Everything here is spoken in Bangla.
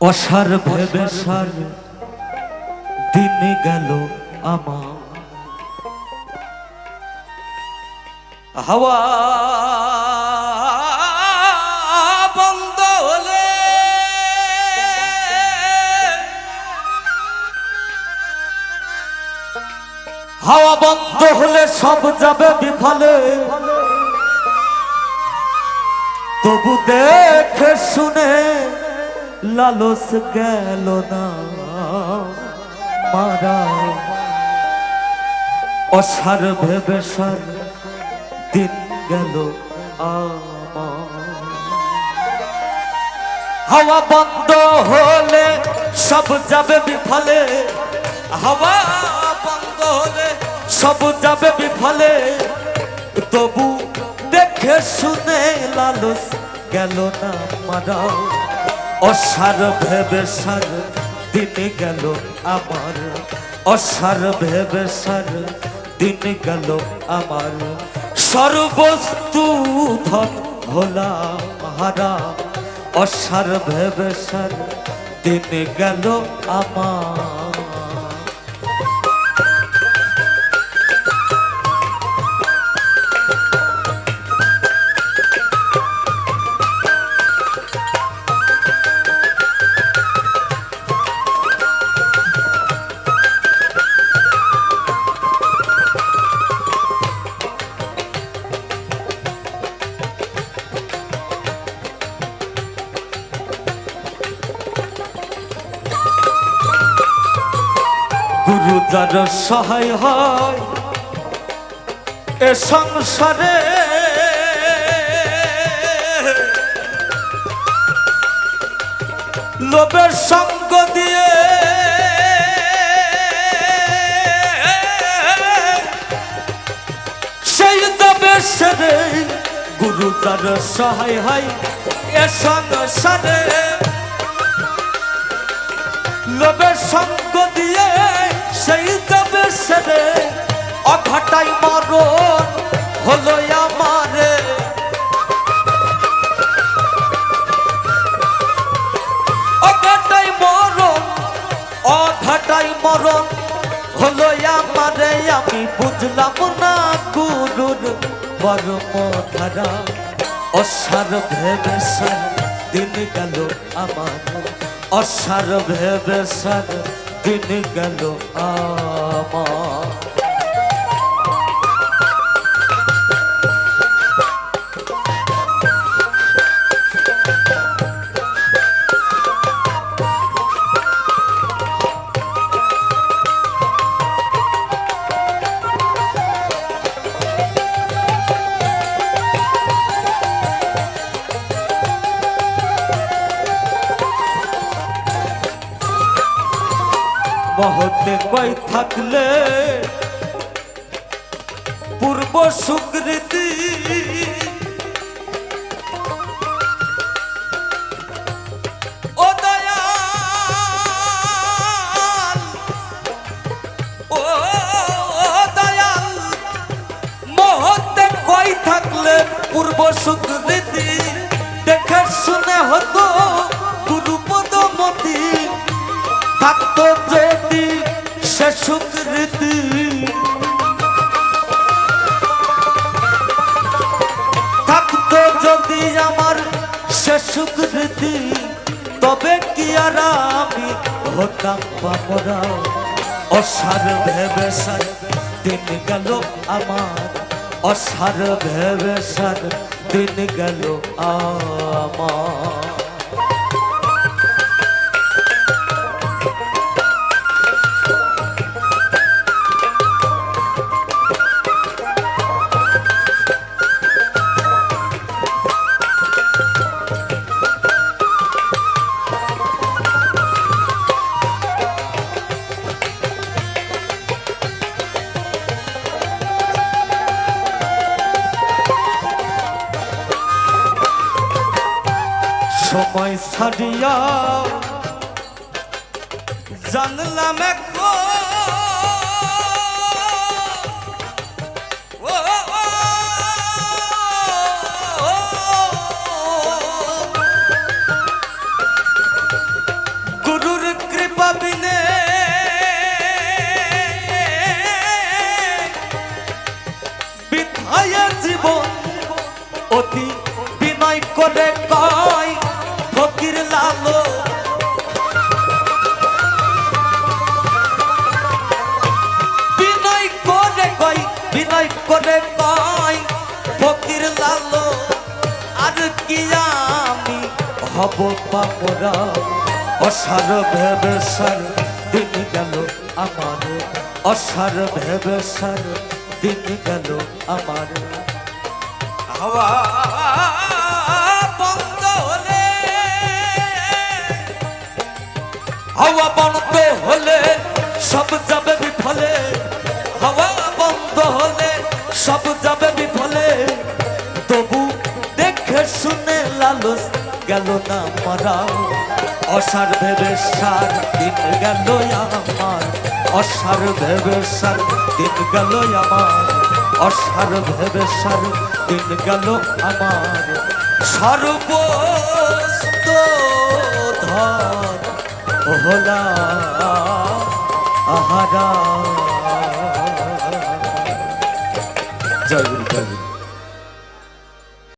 অসার ভেবে সার, দিন গেল আমার। হাওয়া হাওয়া বন্ধ হলে সব যাবে বিফলে। তবু দেখে শুনে লালস গেল না। মারা। অসার ভেবে সার দিন গেল হাওয়া বন্ধ হলে সব যাবে বিফলে। হাওয়া বন্ধ হলে সব যাবে বিফলে। তবু দেখে শুনে লালস গেল না, মারা। অসার ভেবে সার দিন গেল আমার। অসার ভেবে সার দিন গেল আমার। সর্বস্তু ধন হলা হারা অসার ভেবে সার দিন গেল আমার। গুরু যার সহায় হয়। এ সংসারে লোভের সঙ্গ দিয়ে সেই যাবে সেরে গুরু যার সহায় হয়। এ সংসারে লোভের সঙ্গ অঘাটাই মরণ হলো আমারে। অঘাটাই মরণ অঘাটাই মরণ হলো আমারে। আমি বুঝলাম না গুরুর বর্ম ধারা অসার ভেবে সার দিন গেল আমার। অসার ভেবে সার দিন গেল আমার। মহতে কই থাকলে? পূর্ব সুকৃতি। থাকলে পূর্ব সুকৃতি? দেখে শুনে হতো গুরুপদমতি থাকতো যদি সে সুকৃতি। থাকতো যদি আমার সে সুকৃতি, তবে কি আর আমি হতাম বাবরা অসার ভেবে সার দিন গেল আমার। অসার ভেবে সার দিন গেল আমার। সময় ছাড়িয়া জানলাম এখন কি আমি, হব পামরা অসার ভেবে সার, দিন গেল আমার। অসার ভেবে সার, দিন গেল আমার। হাওয়া হাওয়া বন্ধ হলে, সব যাবে বিফলে। হাওয়া বন্ধ হলে, সব যাবে গেল না মারা অসার ভেবে সার দিন গেল আমার। অসার ভেবে সার দিন গেল আমার। অসার ভেবে সার দিন গেল আমার। সর্বস্ত ধন হলা আহারা।